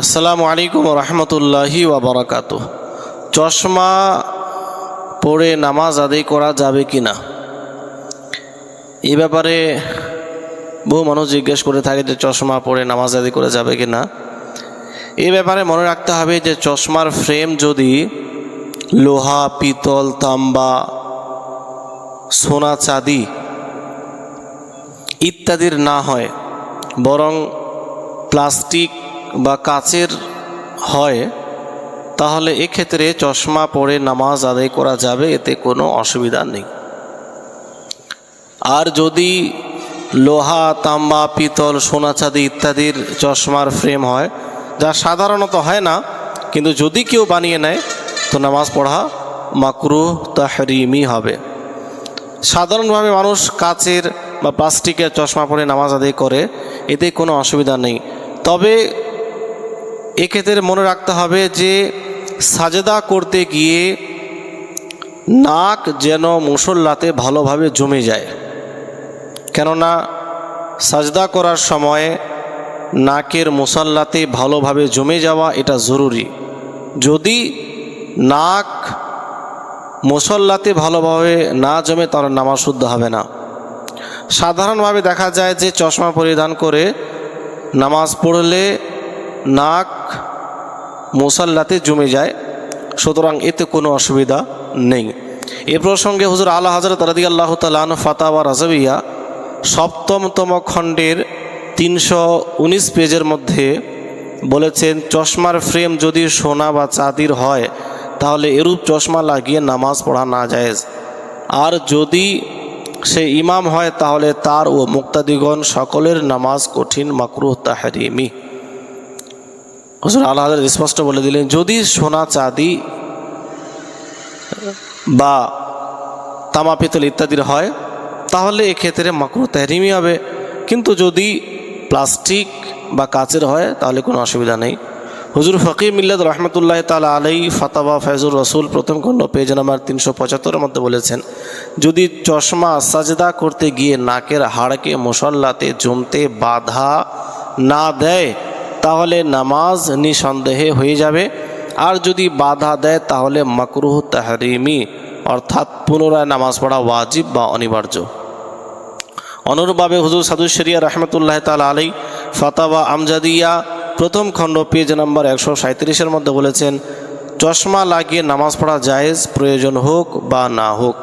আসসালামু আলাইকুম রহমতুল্লাহি ওবরাকাত চশমা পড়ে নামাজ আদায় করা যাবে কি না? এ ব্যাপারে বহু মানুষ জিজ্ঞেস করে থাকে যে চশমা পরে নামাজ আদায় করা যাবে কি না? এ ব্যাপারে মনে রাখতে হবে যে চশমার ফ্রেম যদি লোহা, পিতল, তাম্বা, সোনা, চাঁদি ইত্যাদির না হয়, বরং প্লাস্টিক বা কাচের হয়, তাহলে এক্ষেত্রে চশমা পরে নামাজ আদায় করা যাবে, এতে কোনো অসুবিধা নেই। আর যদি লোহা, তাম্বা, পিতল সোনা চাঁদি ইত্যাদির চশমার ফ্রেম হয়, যা সাধারণত হয় না, কিন্তু যদি কেউ বানিয়ে নেয়, তো নামাজ পড়া মাকরু তাহরিমি হবে। সাধারণভাবে মানুষ কাচের বা প্লাস্টিকের চশমা পরে নামাজ আদায় করে, এতে কোনো অসুবিধা নেই। তবে এক্ষেত্রে মনে রাখতে হবে যে সাজেদা করতে গিয়ে নাক যেন মুসল্লাতে ভালোভাবে জমে যায়। কেননা সাজদা করার সময় নাকের মুসল্লাতে ভালোভাবে জমে যাওয়া এটা জরুরি। যদি নাক মুসল্লাতে ভালোভাবে না জমে তার নামাজ শুদ্ধ হবে না। সাধারণভাবে দেখা যায় যে চশমা পরিধান করে নামাজ পড়লে নাক মুসাল্লাতে জমে যায়, সুতরাং এতে কোনো অসুবিধা নেই। এ প্রসঙ্গে হুজুর আল্লাহ হজরত রাদি আল্লাহ তালান ফাতাওয়া রাজবিয়া সপ্তমতম খণ্ডের তিনশো উনিশ পেজের মধ্যে বলেছেন, চশমার ফ্রেম যদি সোনা বা চাঁদির হয়, তাহলে এরূপ চশমা লাগিয়ে নামাজ পড়া না যায় আর যদি সে ইমাম হয়, তাহলে তার ও মুক্তাদিগণ সকলের নামাজ কঠিন মাকরুহ তাহারিমি। হজর আল্লাহ স্পষ্ট বলে দিলেন, যদি সোনা চাঁদি বা তামা পিতল ইত্যাদির হয়, তাহলে এক্ষেত্রে মাকরু তাহরিমি হবে। কিন্তু যদি প্লাস্টিক বা কাচের হয়, তাহলে কোনো অসুবিধা নেই। হুজুর ফকির মিল্লাদ রহমতুল্লাহ তালা আলাই ফাতাবা ফয়জুর রসুল প্রথম খণ্ড পেজ নাম্বার তিনশো পঁচাত্তরের মধ্যে বলেছেন, যদি চশমা সাজদা করতে গিয়ে নাকের হাড়কে মুসল্লাতে জমতে বাধা না দেয় তাহলে নামাজ নিঃসন্দেহে হয়ে যাবে। আর যদি বাধা দেয়, তাহলে মাকরুহ তাহরিমি, অর্থাৎ পুনরায় নামাজ পড়া ওয়াজিব বা অনিবার্য। অনুরূপভাবে হুজুর সাদু শরিয়া রহমতুল্লাহ তাল আলী ফাতাবা আমজাদিয়া প্রথম খণ্ড, পেজ নম্বর একশো সাঁত্রিশের মধ্যে বলেছেন, চশমা লাগিয়ে নামাজ পড়া জায়েজ, প্রয়োজন হোক বা না হোক।